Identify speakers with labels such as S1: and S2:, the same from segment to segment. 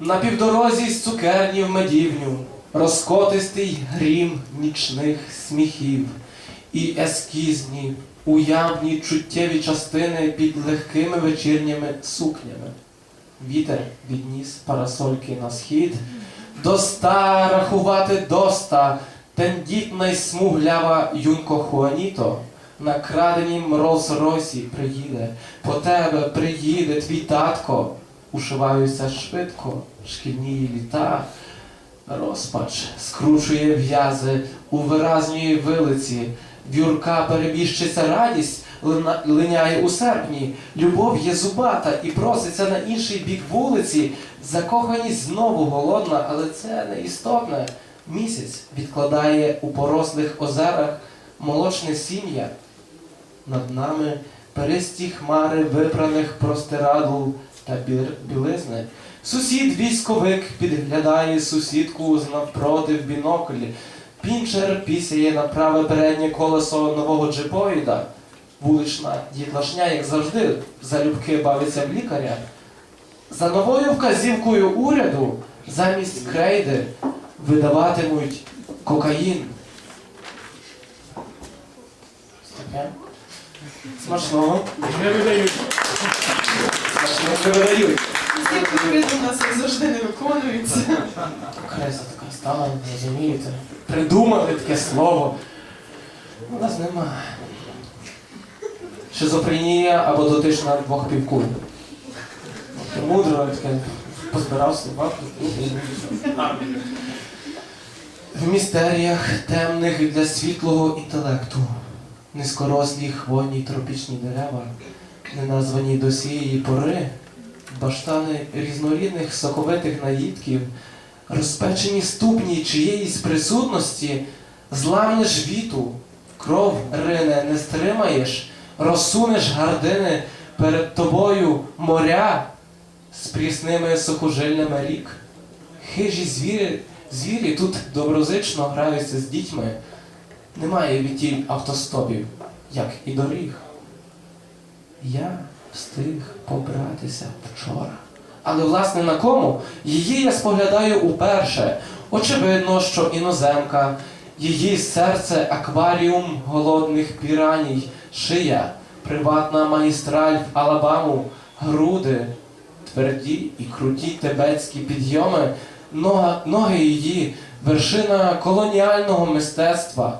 S1: На півдорозі з цукерні в медівню, розкотистий грім нічних сміхів, і ескізні, уявні чуттєві частини під легкими вечірніми сукнями. Вітер відніс парасольки на схід, до ста рахувати доста, тендітна й смуглява юнко Хуаніто, на краденім Ролс-Ройсі приїде, по тебе приїде твій татко, ушиваються швидко шкільні літа, розпач скручує в'язи у виразній вилиці, вюрка перебіжчиться радість, линяє у серпні, любов є зубата і проситься на інший бік вулиці, закоханість знову голодна, але це не істотне. Місяць відкладає у порослих озерах молочне сім'я. Над нами перисті хмари випраних простирадл та білизни. Сусід військовик підглядає сусідку навпроти в бінокль. Пінчер пісяє на праве переднє колесо нового джипоїда. Вулична дітлашня, як завжди, залюбки бавиться в лікаря. За новою вказівкою уряду замість крейди видаватимуть кокаїн. Смачного.
S2: Не видають.
S1: Не
S3: у нас як завжди не виконуються.
S1: Креса така стала, розумієте? Придумали таке слово. У нас нема. Шизофренія або дотична двох півкуль. Мудро таке позбирав слова. В містеріях темних для світлого інтелекту, низькорослі хвойні тропічні дерева, неназвані до сієї пори, баштани різнорідних соковитих наїдків, розпечені ступні чиєїсь присутності, зламнеш віту, кров рине, не стримаєш, розсунеш гардини перед тобою моря з прісними сухожильними рік. Хижі звірі, звірі тут доброзично граються з дітьми. Немає відтіль автостопів, як і доріг. Я встиг побратися вчора. Але власне на кому? Її я споглядаю уперше. Очевидно, що іноземка, її серце акваріум голодних піраній, шия, приватна магістраль в Алабаму, груди, тверді і круті тибетські підйоми, ноги її, вершина колоніального мистецтва.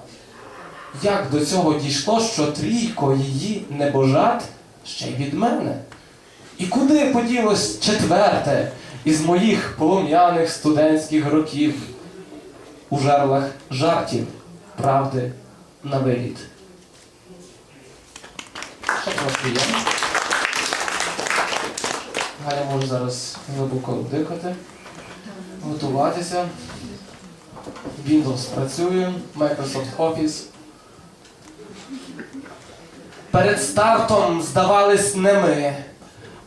S1: Як до цього дійшло, що трійко її небожат ще й від мене? І куди поділось четверте із моїх полум'яних студентських років у жерлах жартів, правди на виліт? Ще трошки є. Галя може зараз глибоко дихати, готуватися. Windows працює, Microsoft Office. Перед стартом здавались не ми.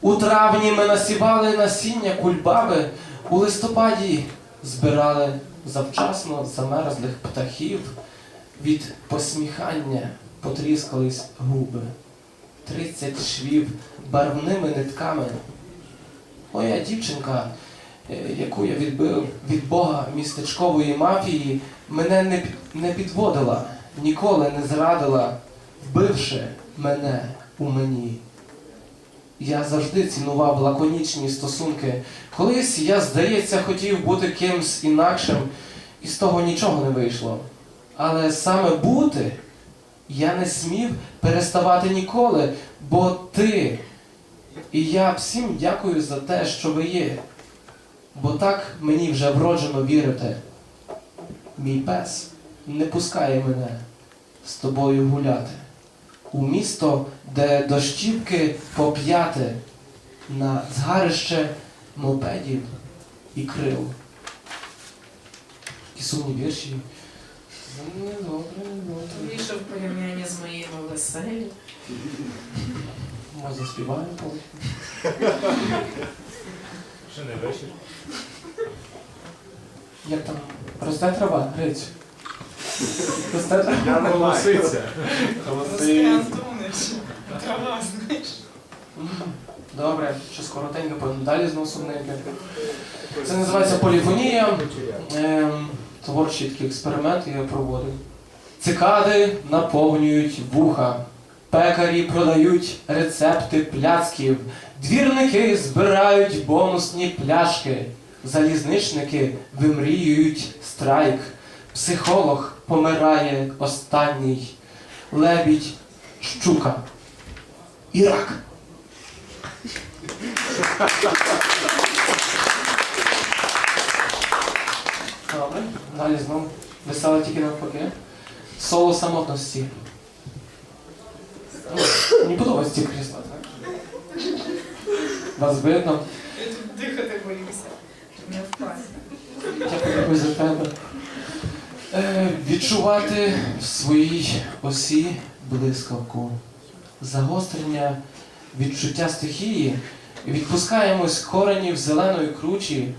S1: У травні ми насівали насіння кульбаби, у листопаді збирали завчасно замерзлих птахів. Від посміхання потріскались губи. Тридцять швів барвними нитками. Моя дівчинка, е, яку я відбив від Бога містечкової мафії, мене не підводила, ніколи не зрадила, вбивши мене у мені. Я завжди цінував лаконічні стосунки. Колись я, здається, хотів бути кимсь інакшим, і з того нічого не вийшло. Але саме бути я не смів переставати ніколи, бо ти і я всім дякую за те, що ви є. Бо так мені вже вроджено вірити. Мій пес не пускає мене з тобою гуляти. У місто, де дощівки поп'яти на згарище мопедів і крил. І сумні вірші. Добре, добре.
S3: Більше в порівнянні з моїми веселі.
S1: Ми заспіваємо потім.
S2: Ще не вечір.
S1: Як там? Росте трава, Грицю.
S2: Я не.
S3: Антонич. Трава, знаєш.
S1: Добре, що скоротенько, потім далі знову сумненько. Це називається поліфонія. Ем, творчий такий експеримент я проводив. Цикади наповнюють вуха. Пекарі продають рецепти пляцків. Двірники збирають бонусні пляшки. Залізничники вимріюють страйк. Психолог помирає останній. Лебідь, щука. І рак. Добре, далі знову. Весело тільки навпаки. Соло самотності. Мені подобається ці крісла, так? Вас видно.
S3: Я тут дихати боюся. Не впасть.
S1: Дякую за тебе. Е, відчувати в своїй осі блискавку. Загострення відчуття стихії. Відпускаємось коренів зеленої кручі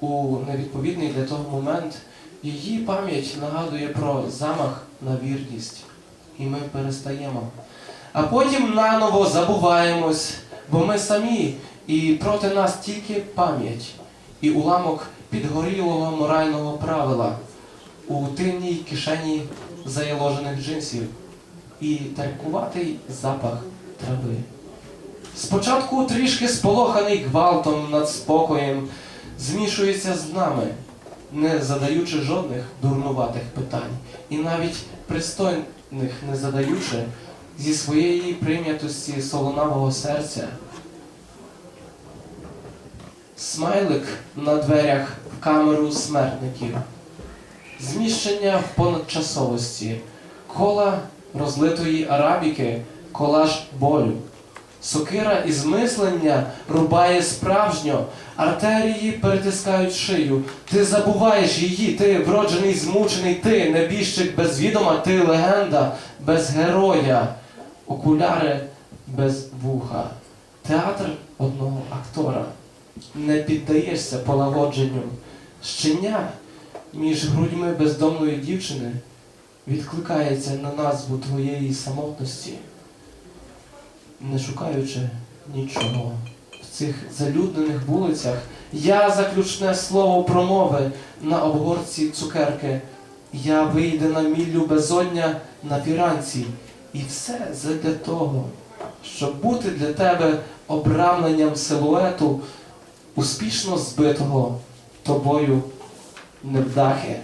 S1: у невідповідний для того момент. Її пам'ять нагадує про замах на вірність. І ми перестаємо. А потім наново забуваємось, бо ми самі, і проти нас тільки пам'ять і уламок підгорілого морального правила у тильній кишені заяложених джинсів і таркуватий запах трави. Спочатку трішки сполоханий гвалтом над спокоєм змішується з нами, не задаючи жодних дурнуватих питань, і навіть пристойних не задаючи зі своєї прийнятості солонавого серця. Смайлик на дверях в камеру смертників. Зміщення понадчасовості. Кола розлитої арабіки, колаж болю. Сокира із мислення рубає справжньо, артерії перетискають шию. Ти забуваєш її, ти вроджений, змучений, ти небіжчик без відома, ти легенда без героя, окуляри без вуха. Театр одного актора. Не піддаєшся полагодженню. Щеня між грудьми бездомної дівчини відкликається на назву твоєї самотності, не шукаючи нічого. В цих залюднених вулицях я заключне слово промови на обгорці цукерки. Я вийде на міллю безодня на фіранці. І все задля того, щоб бути для тебе обрамленням силуету, успішно збитого тобою невдахи.